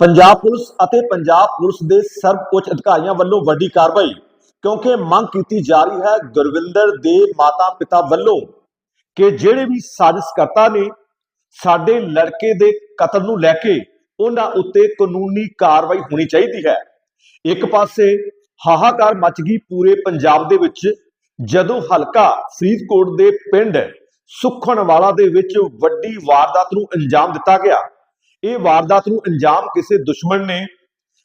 Punjab police ਅਤੇ Punjab police ਦੇ ਸਰਵਉੱਚ ਅਧਿਕਾਰੀਆਂ ਵੱਲੋਂ ਵੱਡੀ ਕਾਰਵਾਈ, ਕਿਉਂਕਿ ਮੰਗ ਕੀਤੀ ਜਾ ਰਹੀ ਹੈ ਗੁਰਵਿੰਦਰ ਦੇ ਮਾਤਾ ਪਿਤਾ ਵੱਲੋਂ ਕਿ ਜਿਹੜੇ ਵੀ ਸਾਜ਼ਿਸ਼ਕਰਤਾ ਨੇ ਸਾਡੇ ਲੜਕੇ ਦੇ ਕਤਲ ਨੂੰ ਲੈ ਕੇ ਉਹਨਾਂ ਉੱਤੇ ਕਾਨੂੰਨੀ ਕਾਰਵਾਈ ਹੋਣੀ ਚਾਹੀਦੀ ਹੈ। ਇੱਕ ਪਾਸੇ ਹਾਹਾਕਾਰ ਮਚ ਗਈ ਪੂਰੇ ਪੰਜਾਬ ਦੇ ਵਿੱਚ, ਜਦੋਂ ਹਲਕਾ ਫਰੀਦਕੋਟ ਦੇ ਪਿੰਡ ਸੁਖਣਵਾਲਾ ਦੇ ਵਿੱਚ ਵੱਡੀ ਵਾਰਦਾਤ ਨੂੰ ਅੰਜਾਮ ਦਿੱਤਾ ਗਿਆ। ਇਹ ਵਾਰਦਾਤ ਨੂੰ ਅੰਜਾਮ ਕਿਸੇ ਦੁਸ਼ਮਣ ਨੇ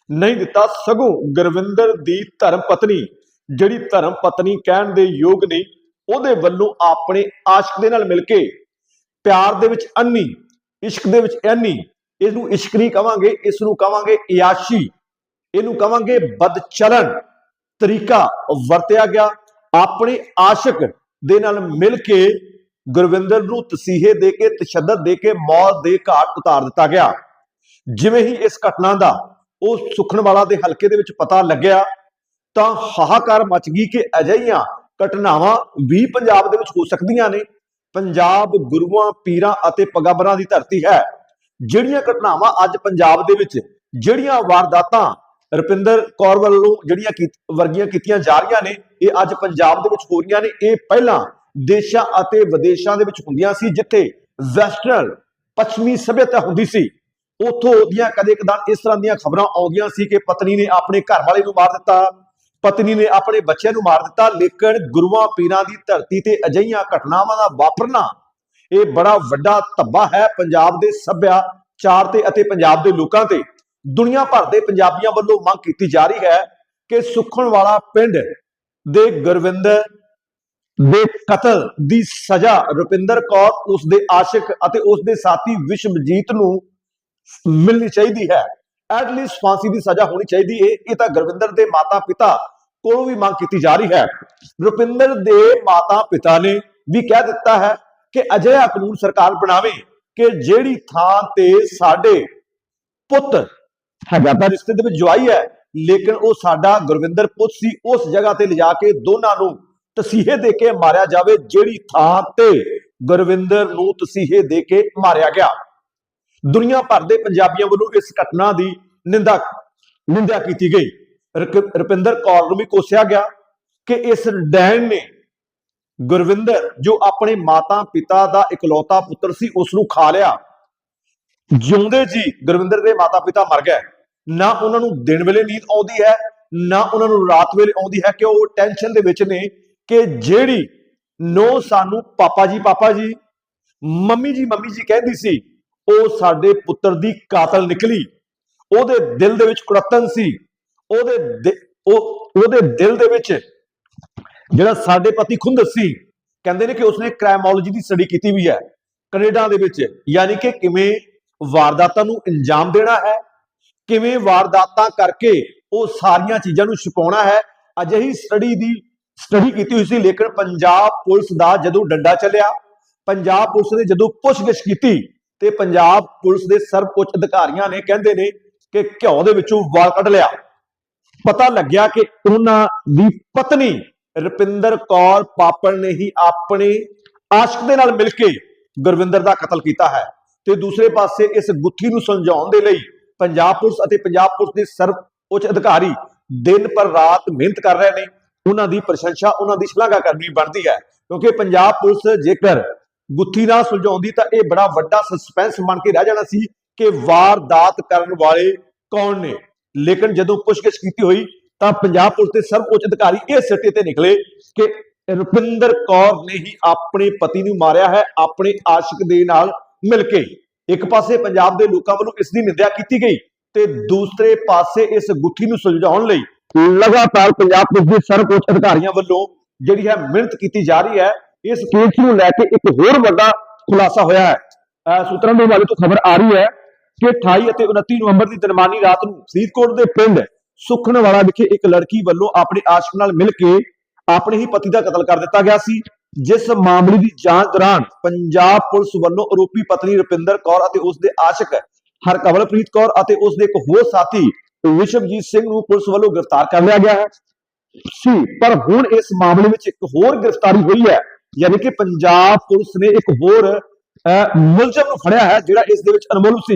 ਨਹੀਂ ਦਿੱਤਾ। ਸਗੋਂ ਗੁਰਵਿੰਦਰ ਦੀ ਧਰਮ ਪਤਨੀ, ਜਿਹੜੀ ਧਰਮ ਪਤਨੀ ਕਹਿਣ ਦੇ ਯੋਗ ਨਹੀਂ ਉਹਦੇ ਵੱਲੋਂ ਆਪਣੇ ਆਸ਼ਕ ਦੇ ਨਾਲ ਮਿਲ ਕੇ ਪਿਆਰ ਦੇ ਵਿੱਚ ਅੰਨੀ, ਇਸ਼ਕ ਦੇ ਵਿੱਚ ਅੰਨੀ ਇਹਨੂੰ ਇਸ਼ਕ ਨਹੀਂ ਕਵਾਂਗੇ ਇਸ ਨੂੰ ਕਵਾਂਗੇ ਇਆਸ਼ੀ, ਇਹਨੂੰ ਕਵਾਂਗੇ ਬਦਚਲਨ ਤਰੀਕਾ ਵਰਤਿਆ ਗਿਆ। ਆਪਣੇ ਆਸ਼ਕ ਦੇ ਨਾਲ ਮਿਲ ਕੇ ਗੁਰਵਿੰਦਰ ਨੂੰ ਤਸੀਹੇ ਦੇ ਕੇ, ਤਸ਼ੱਦਦ ਦੇ ਕੇ ਮੌਤ ਦੇ ਘਾਟ ਉਤਾਰ ਦਿੱਤਾ ਗਿਆ। ਜਿਵੇਂ ਹੀ ਇਸ ਘਟਨਾ ਦਾ ਉਹ ਸੁਖਣਵਾਲਾ ਦੇ ਹਲਕੇ ਦੇ ਵਿੱਚ ਪਤਾ ਲੱਗਿਆ, ਤਾਂ ਹਾਹਾਕਾਰ ਮਚ ਗਈ ਕਿ ਅਜਿਹੀਆਂ ਘਟਨਾਵਾਂ ਵੀ ਪੰਜਾਬ ਦੇ ਵਿੱਚ ਹੋ ਸਕਦੀਆਂ ਨੇ। ਪੰਜਾਬ ਗੁਰੂਆਂ, ਪੀਰਾਂ ਅਤੇ ਪਗੰਬਰਾਂ ਦੀ ਧਰਤੀ ਹੈ। ਜਿਹੜੀਆਂ ਘਟਨਾਵਾਂ ਅੱਜ ਪੰਜਾਬ ਦੇ ਵਿੱਚ ਜਿਹੜੀਆਂ ਵਾਰਦਾਤਾਂ ਰੁਪਿੰਦਰ ਕੌਰ ਵੱਲੋਂ ਜਿਹੜੀਆਂ ਕੀਤ- ਵਰਗੀਆਂ ਕੀਤੀਆਂ ਜਾ ਰਹੀਆਂ ਨੇ, ਇਹ ਅੱਜ ਪੰਜਾਬ ਦੇ ਵਿੱਚ ਹੋ ਰਹੀਆਂ ਨੇ, ਇਹ ਪਹਿਲਾਂ ਦੇਸ਼ਾਂ ਅਤੇ ਵਿਦੇਸ਼ਾਂ ਦੇ ਵਿੱਚ ਹੁੰਦੀਆਂ ਸੀ, ਜਿੱਥੇ ਵੈਸਟਰਨ ਪੱਛਮੀ ਸਭਿਅਤਾ ਹੁੰਦੀ ਸੀ। ਉਥੋਂ ਦੀਆਂ ਕਦੇ ਕਦਾਰ ਇਸ ਤਰ੍ਹਾਂ ਦੀਆਂ ਖਬਰਾਂ ਆਉਂਦੀਆਂ ਸੀ ਕਿ ਪਤਨੀ ਨੇ ਆਪਣੇ ਘਰ ਵਾਲੇ ਨੂੰ ਮਾਰ ਦਿੱਤਾ, ਪਤਨੀ ਨੇ ਆਪਣੇ ਬੱਚਿਆਂ ਨੂੰ ਮਾਰ ਦਿੱਤਾ, ਲੇਕਿਨ ਗੁਰੂਆਂ ਪੀਰਾਂ ਦੀ ਧਰਤੀ ਤੇ ਅਜਿਹੀਆਂ ਘਟਨਾਵਾਂ ਦਾ ਵਾਪਰਨਾ ਇਹ ਬੜਾ ਵੱਡਾ ਧੱਬਾ ਹੈ ਪੰਜਾਬ ਦੇ ਸੱਭਿਆਚਾਰ ਤੇ ਅਤੇ ਪੰਜਾਬ ਦੇ ਲੋਕਾਂ ਤੇ। ਦੁਨੀਆ ਭਰ ਦੇ ਪੰਜਾਬੀਆਂ ਵੱਲੋਂ ਮੰਗ ਕੀਤੀ ਜਾ ਰਹੀ ਹੈ ਕਿ ਸੁਖਣ ਵਾਲਾ ਪਿੰਡ ਦੇ ਗੁਰਵਿੰਦਰ ਦੇ ਕਤਲ ਦੀ ਸਜ਼ਾ ਰੁਪਿੰਦਰ ਕੌਰ, ਉਸ ਦੇ ਆਸ਼ਿਕ ਅਤੇ ਉਸ ਦੇ ਸਾਥੀ ਵਿਸ਼ਵਜੀਤ ਨੂੰ ਮਿਲਣੀ ਚਾਹੀਦੀ ਹੈ। ਐਟਲੀਸਟ ਫਾਂਸੀ ਦੀ ਸਜ਼ਾ ਹੋਣੀ ਚਾਹੀਦੀ ਹੈ। ਇਹ ਤਾਂ ਗੁਰਵਿੰਦਰ ਦੇ ਮਾਤਾ ਪਿਤਾ ਕੋਲੋਂ ਵੀ ਮੰਗ ਕੀਤੀ ਜਾ ਰਹੀ ਹੈ। ਰੁਪਿੰਦਰ ਦੇ ਮਾਤਾ ਪਿਤਾ ਨੇ ਵੀ ਕਹਿ ਦਿੱਤਾ ਹੈ ਕਿ ਅਜਿਹਾ ਕਾਨੂੰਨ ਸਰਕਾਰ ਬਣਾਵੇ ਕਿ ਜਿਹੜੀ ਥਾਂ ਤੇ ਸਾਡੇ ਪੁੱਤ ਹੈਗਾ ਤਾਂ ਰਿਸ਼ਤੇ ਦੇ ਵਿੱਚ ਜਵਾਈ ਹੈ, ਲੇਕਿਨ ਉਹ ਸਾਡਾ ਗੁਰਵਿੰਦਰ ਪੁੱਤ ਸੀ, ਉਸ ਜਗ੍ਹਾ ਤੇ ਲਿਜਾ ਕੇ ਦੋਨਾਂ ਨੂੰ ਤਸੀਹੇ ਦੇ ਕੇ ਮਾਰਿਆ ਜਾਵੇ, ਜਿਹੜੀ ਥਾਂ ਤੇ ਗੁਰਵਿੰਦਰ ਨੂੰ ਤਸੀਹੇ ਦੇ ਕੇ ਮਾਰਿਆ ਗਿਆ। ਦੁਨੀਆ ਭਰ ਦੇ ਪੰਜਾਬੀਆਂ ਵੱਲੋਂ ਇਸ ਘਟਨਾ ਦੀ ਨਿੰਦਾ ਨਿੰਦਾ ਕੀਤੀ ਗਈ। ਰੁਪਿੰਦਰ ਕੌਰ ਨੂੰ ਵੀ ਕੋਸਿਆ ਗਿਆ ਕਿ ਇਸ ਡੈਨ ਨੇ ਗੁਰਵਿੰਦਰ, ਜੋ ਆਪਣੇ ਮਾਤਾ ਪਿਤਾ ਦਾ ਇਕਲੌਤਾ ਪੁੱਤਰ ਸੀ ਉਸ ਨੂੰ ਖਾ ਲਿਆ। ਜਿਉਂਦੇ ਜੀ ਗੁਰਵਿੰਦਰ ਦੇ ਮਾਤਾ ਪਿਤਾ ਮਰ ਗਏ। ਨਾ ਉਹਨਾਂ ਨੂੰ ਦਿਨ ਵੇਲੇ ਨੀਂਦ ਆਉਂਦੀ ਹੈ, ਨਾ ਉਹਨਾਂ ਨੂੰ ਰਾਤ ਵੇਲੇ ਆਉਂਦੀ ਹੈ ਕਿ ਉਹ ਟੈਨਸ਼ਨ ਦੇ ਵਿੱਚ ਨੇ ਕਿ ਜਿਹੜੀ ਨੋ ਸਾਨੂੰ ਪਾਪਾ ਜੀ ਪਾਪਾ ਜੀ, ਮੰਮੀ ਜੀ ਮੰਮੀ ਜੀ ਕਹਿੰਦੀ ਸੀ, ਉਹ ਸਾਡੇ ਪੁੱਤਰ ਦੀ ਕਾਤਲ ਨਿਕਲੀ। ਉਹਦੇ ਦਿਲ ਦੇ ਵਿੱਚ ਕੁੜੱਤਨ ਸੀ। ਉਹਦੇ ਉਹ, ਉਹਦੇ ਦਿਲ ਦੇ ਵਿੱਚ ਜਿਹੜਾ ਸਾਡੇ ਪਤੀ ਖੁੰਦਸ ਸੀ, ਕਹਿੰਦੇ ਨੇ ਕਿ ਉਸਨੇ ਕ੍ਰਾਈਮੋਲੋਜੀ ਦੀ ਸਟੱਡੀ ਕੀਤੀ ਵੀ ਹੈ। ਕੈਨੇਡਾ ਦੇ ਵਿੱਚ, ਯਾਨੀ ਕਿ ਕਿਵੇਂ ਵਾਰਦਾਤਾਂ ਨੂੰ ਅੰਜਾਮ ਦੇਣਾ ਹੈ, ਕਿਵੇਂ ਵਾਰਦਾਤਾਂ ਕਰਕੇ ਉਹ ਸਾਰੀਆਂ ਚੀਜ਼ਾਂ ਨੂੰ ਛੁਪਾਉਣਾ ਹੈ, ਅਜਿਹੀ ਸਟੱਡੀ ਦੀ ਸਟੱਡੀ ਕੀਤੀ ਹੋਈ ਸੀ, ਲੇਕਿਨ ਪੰਜਾਬ ਪੁਲਿਸ ਦਾ ਜਦੋਂ ਡੰਡਾ ਚੱਲਿਆ, ਪੰਜਾਬ ਪੁਲਿਸ ਨੇ ਜਦੋਂ ਪੁੱਛਗਿੱਛ ਕੀਤੀ, ਤੇ ਪੰਜਾਬ ਪੁਲਿਸ ਦੇ ਸਰਵਉੱਚ ਅਧਿਕਾਰੀਆਂ ਨੇ ਕਹਿੰਦੇ ਨੇ ਕਿ ਘਿਓ ਦੇ ਵਿੱਚੋਂ ਵਾਲ ਕੱਢ ਲਿਆ। ਪਤਾ ਲੱਗਿਆ ਕਿ ਉਹਨਾਂ ਦੀ ਪਤਨੀ ਰਪਿੰਦਰ ਕੌਰ ਪਾਪੜ ਨੇ ਹੀ ਆਪਣੇ ਆਸ਼ਕ ਦੇ ਨਾਲ ਮਿਲ ਕੇ ਗੁਰਵਿੰਦਰ ਦਾ ਕਤਲ ਕੀਤਾ ਹੈ। ਤੇ ਦੂਸਰੇ ਪਾਸੇ ਇਸ ਗੁੱਥੀ ਨੂੰ ਸੁਲਝਾਉਣ ਦੇ ਲਈ ਪੰਜਾਬ ਪੁਲਿਸ ਅਤੇ ਪੰਜਾਬ ਪੁਲਿਸ ਦੇ ਸਰਵ ਉੱਚ ਅਧਿਕਾਰੀ ਦਿਨ ਪਰ ਰਾਤ ਮਿਹਨਤ ਕਰ ਰਹੇ ਨੇ। ਉਹਨਾਂ ਦੀ ਪ੍ਰਸ਼ੰਸਾ, ਉਹਨਾਂ ਦੀ ਸ਼ਲਾਘਾ ਕਰਨੀ ਬਣਦੀ ਹੈ। ਕਿਉਂਕਿ ਪੰਜਾਬ ਪੁਲਿਸ ਜੇਕਰ ਗੁੱਥੀ ਨਾ ਸੁਲਝਾਉਂਦੀ ਤਾਂ ਇਹ ਬੜਾ ਵੱਡਾ ਸਸਪੈਂਸ ਬਣ ਕੇ ਰਹਿ ਜਾਣਾ ਸੀ ਕਿ ਵਾਰਦਾਤ ਕਰਨ ਵਾਲੇ ਕੌਣ ਨੇ। ਲੇਕਿਨ ਜਦੋਂ ਪੁੱਛਗਿੱਛ ਕੀਤੀ ਹੋਈ ਤਾਂ ਪੰਜਾਬ ਪੁਲਿਸ ਦੇ ਸਰਵ ਉੱਚ ਅਧਿਕਾਰੀ ਇਹ ਸਿੱਟੇ ਤੇ ਨਿਕਲੇ ਕਿ ਰੁਪਿੰਦਰ ਕੌਰ ਨੇ ਹੀ ਆਪਣੇ ਪਤੀ ਨੂੰ ਮਾਰਿਆ ਹੈ, ਆਪਣੇ ਆਸ਼ਿਕ ਦੇ ਨਾਲ ਮਿਲ ਕੇ। ਇੱਕ ਪਾਸੇ ਪੰਜਾਬ ਦੇ ਲੋਕਾਂ ਵੱਲੋਂ ਇਸ ਦੀ ਨਿੰਦਿਆ ਕੀਤੀ ਗਈ ਤੇ ਦੂਸਰੇ ਪਾਸੇ ਇਸ ਗੁੱਥੀ ਨੂੰ ਸੁਲਝਾਉਣ ਲਈ ਲਗਾਤਾਰ ਪੰਜਾਬ ਪੁਲਿਸ ਦੇ ਸਰਵਉੱਚ ਅਧਿਕਾਰੀਆਂ ਵੱਲੋਂ ਜਿਹੜੀ ਹੈ ਮਿਹਨਤ ਕੀਤੀ ਜਾ ਰਹੀ ਹੈ, ਇਸ ਕੇਸ ਨੂੰ ਲੈ ਕੇ ਇੱਕ ਹੋਰ ਵੱਡਾ ਖੁਲਾਸਾ ਹੋਇਆ ਹੈ। ਸੂਤਰਾਂ ਦੇ ਹਵਾਲੇ ਤੋਂ ਖਬਰ ਆ ਰਹੀ ਹੈ ਕਿ 28 ਅਤੇ 29 ਨਵੰਬਰ ਦੀ ਦਰਮਾਨੀ ਰਾਤ ਨੂੰ ਫਰੀਦਕੋਟ ਦੇ ਪਿੰਡ ਸੁਖਣਵਾਲਾ ਵਿਖੇ ਇੱਕ ਲੜਕੀ ਵੱਲੋਂ ਆਪਣੇ ਆਸ਼ਕ ਨਾਲ ਮਿਲ ਕੇ ਆਪਣੇ ਹੀ ਪਤੀ ਦਾ ਕਤਲ ਕਰ ਦਿੱਤਾ ਗਿਆ ਸੀ। ਜਿਸ ਮਾਮਲੇ ਦੀ ਜਾਂਚ ਦੌਰਾਨ ਪੰਜਾਬ ਪੁਲਿਸ ਵੱਲੋਂ ਆਰੋਪੀ ਪਤਨੀ ਰੁਪਿੰਦਰ ਕੌਰ ਅਤੇ ਉਸ ਦੇ ਆਸ਼ਕ ਹਰਕਵਲਪ੍ਰੀਤ ਕੌਰ ਅਤੇ ਉਸ ਦੇ ਇੱਕ ਹੋਰ ਸਾਥੀ ਵਿਸ਼ਵਜੀਤ ਸਿੰਘ ਨੂੰ ਪੁਲਿਸ ਵੱਲੋਂ ਗ੍ਰਿਫਤਾਰ ਕਰ ਲਿਆ ਗਿਆ ਹੈ। ਸੀ ਪਰ ਹੁਣ ਇਸ ਮਾਮਲੇ ਵਿੱਚ ਇੱਕ ਹੋਰ ਗ੍ਰਿਫਤਾਰੀ ਹੋਈ ਹੈ ਯਾਨੀ ਕਿ ਪੰਜਾਬ ਪੁਲਿਸ ਨੇ ਇੱਕ ਹੋਰ ਅਹ, ਮੁਲਜ਼ਮ ਨੂੰ ਫੜਿਆ ਹੈ ਜਿਹੜਾ ਇਸ ਦੇ ਵਿੱਚ ਅਨਮੋਲ ਸੀ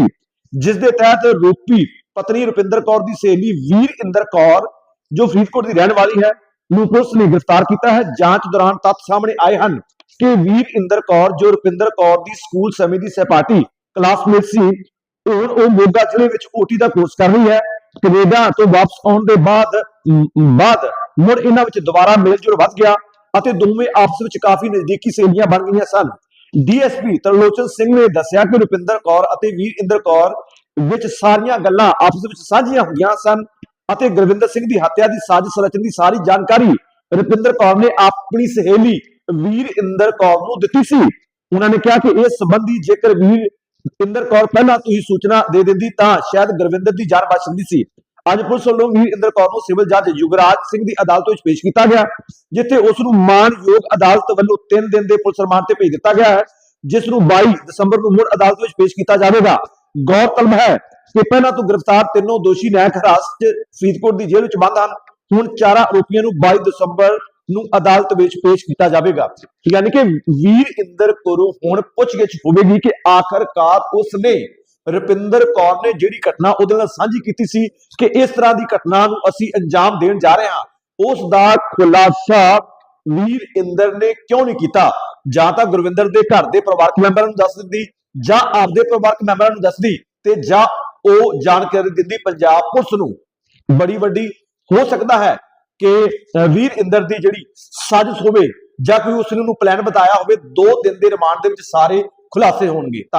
ਜਿਸ ਦੇ ਤਹਿਤ ਰੂਪੀ ਪਤਨੀ ਰੁਪਿੰਦਰ ਕੌਰ ਦੀ ਸਹੇਲੀ ਵੀਰ ਇੰਦਰ ਕੌਰ ਜੋ ਫਰੀਦਕੋਟ ਦੀ ਰਹਿਣ ਵਾਲੀ ਹੈ ਨੂੰ ਪੁਲਿਸ ਨੇ ਗ੍ਰਿਫਤਾਰ ਕੀਤਾ ਹੈ। ਜਾਂਚ ਦੌਰਾਨ ਤੱਥ ਸਾਹਮਣੇ ਆਏ ਹਨ ਕਿ ਵੀਰ ਇੰਦਰ ਕੌਰ ਜੋ ਰੁਪਿੰਦਰ ਕੌਰ ਦੀ ਸਕੂਲ ਸਮੇਂ ਦੀ ਸਹਿਪਾਠੀ ਕਲਾਸਮੇਟ ਸੀ ਹੁਣ ਉਹ ਮੋਗਾ ਜ਼ਿਲ੍ਹੇ ਵਿੱਚ ਓਟੀ ਦਾ ਕੋਰਸ ਕਰ ਰਹੀ ਹੈ। ਕੈਨੇਡਾ ਤੋਂ ਵਾਪਸ ਆਉਣ ਦੇ ਬਾਅਦ ਬਾਅਦ ਮੁੜ ਇਹਨਾਂ ਵਿੱਚ ਦੁਬਾਰਾ ਮੇਲਜੋਲ ਵੱਧ ਗਿਆ ਅਤੇ ਦੋਵੇਂ ਆਪਸ ਵਿੱਚ ਕਾਫੀ ਨਜ਼ਦੀਕੀ ਸਹੇਲੀਆਂ ਬਣ ਗਈਆਂ ਸਨ। ਡੀਐਸਪੀ ਤਰਲੋਚਨ ਸਿੰਘ ਨੇ ਦੱਸਿਆ ਕਿ ਰੁਪਿੰਦਰ ਕੌਰ ਅਤੇ ਵੀਰ ਕੌਰ ਵਿੱਚ ਸਾਰੀਆਂ ਗੱਲਾਂ ਆਪਸ ਵਿੱਚ ਸਾਂਝੀਆਂ ਹੋਈਆਂ ਸਨ ਅਤੇ ਗੁਰਵਿੰਦਰ ਸਿੰਘ ਦੀ ਹੱਤਿਆ ਦੀ ਸਾਜ਼ਿਸ਼ ਰਚਨ ਦੀ ਸਾਰੀ ਜਾਣਕਾਰੀ ਰੁਪਿੰਦਰ ਕੌਰ ਨੇ ਆਪਣੀ ਸਹੇਲੀ ਵੀਰ ਇੰਦਰ ਕੌਰ ਨੂੰ ਦਿੱਤੀ ਸੀ। ਉਹਨਾਂ ਨੇ ਕਿਹਾ ਕਿ ਇਸ ਸੰਬੰਧੀ ਜੇਕਰ ਵੀਰ ਇੰਦਰ ਕੌਰ ਪਹਿਲਾਂ ਤੋਂ ਹੀ ਸੂਚਨਾ ਦੇ ਦਿੰਦੀ ਤਾਂ ਸ਼ਾਇਦ ਗੁਰਵਿੰਦਰ ਦੀ ਜਾਨ ਬਚ ਸਕਦੀ ਸੀ। ਅੱਜ ਪੁਲਿਸ ਵੱਲੋਂ ਵੀਰ ਇੰਦਰ ਕੌਰ ਨੂੰ ਸਿਵਲ ਜੱਜ ਯੁਗਰਾਜ ਸਿੰਘ ਦੀ ਅਦਾਲਤ ਵਿੱਚ ਪੇਸ਼ ਕੀਤਾ ਗਿਆ, ਜਿੱਥੇ ਉਸ ਨੂੰ ਮਾਨਯੋਗ ਅਦਾਲਤ ਵੱਲੋਂ 3 ਦਿਨ ਦੇ ਪੁਲਿਸ ਰਿਮਾਂਡ ਤੇ ਭੇਜ ਦਿੱਤਾ ਗਿਆ ਹੈ, ਜਿਸ ਨੂੰ 22 ਦਸੰਬਰ ਨੂੰ ਮੁੜ ਅਦਾਲਤ ਵਿੱਚ ਪੇਸ਼ ਕੀਤਾ ਜਾਵੇਗਾ। ਗੌਰਤਲਬ ਹੈ ਕਿ ਪਹਿਲਾਂ ਤੋਂ ਗ੍ਰਿਫਤਾਰ ਤਿੰਨੋਂ ਦੋਸ਼ੀ ਨਾਇਕ ਹਿਰਾਸਤ 'ਚ ਫਰੀਦਕੋਟ ਦੀ ਜੇਲ੍ਹ ਵਿੱਚ ਬੰਦ ਹਨ। ਹੁਣ ਚਾਰਾਂ ਆਰੋਪੀਆਂ ਨੂੰ 22 ਦਸੰਬਰ ਨੂੰ ਅਦਾਲਤ ਵਿੱਚ ਪੇਸ਼ ਕੀਤਾ ਜਾਵੇਗਾ। ਯਾਨੀ ਕਿ ਵੀਰ ਇੰਦਰ ਕੋਲੋਂ ਹੁਣ ਪੁੱਛਗਿੱਛ ਹੋਵੇਗੀ ਕਿ ਆਖਰਕਾਰ ਉਸਨੇ ਰੁਪਿੰਦਰ ਕੌਰ ਨੇ ਜਿਹੜੀ ਘਟਨਾ ਉਹਦੇ ਨਾਲ ਸਾਂਝੀ ਕੀਤੀ ਸੀ ਕਿ ਇਸ ਤਰ੍ਹਾਂ ਦੀ ਘਟਨਾ ਨੂੰ ਅਸੀਂ ਅੰਜਾਮ ਦੇਣ ਜਾ ਰਹੇ ਹਾਂ। ਉਸ ਦਾ ਖੁਲਾਸਾ ਵੀਰ ਇੰਦਰ ਨੇ ਕਿਉਂ ਨਹੀਂ ਕੀਤਾ? ਜਾਂ ਤਾਂ ਗੁਰਵਿੰਦਰ ਦੇ ਘਰ ਦੇ ਪਰਿਵਾਰਕ ਮੈਂਬਰਾਂ ਨੂੰ ਦੱਸ ਦਿੰਦੀ, ਜਾਂ ਆਪਦੇ ਪਰਿਵਾਰਕ ਮੈਂਬਰਾਂ ਨੂੰ ਦੱਸਦੀ ਤੇ ਜਾਂ ਉਹ ਜਾਣਕਾਰੀ ਦਿੰਦੀ ਪੰਜਾਬ ਪੁਲਿਸ ਨੂੰ। ਬੜੀ ਵੱਡੀ ਹੋ ਸਕਦਾ ਹੈ। ਕਿ ਵੀਰ ਇੰਦਰ ਦੀ ਜਿਹੜੀ ਸਾਜ਼ਿਸ਼ ਹੋਵੇ ਜਾਂ ਕੋਈ ਉਸ ਨੂੰ ਪਲਾਨ ਬਤਾਇਆ ਹੋਵੇ 2 ਦਿਨ ਦੇ ਰਿਮਾਂਡ ਦੇ ਵਿੱਚ ਸਾਰੇ ਖੁਲਾਸੇ ਹੋਣਗੇ। ਧੰਨਵਾਦ।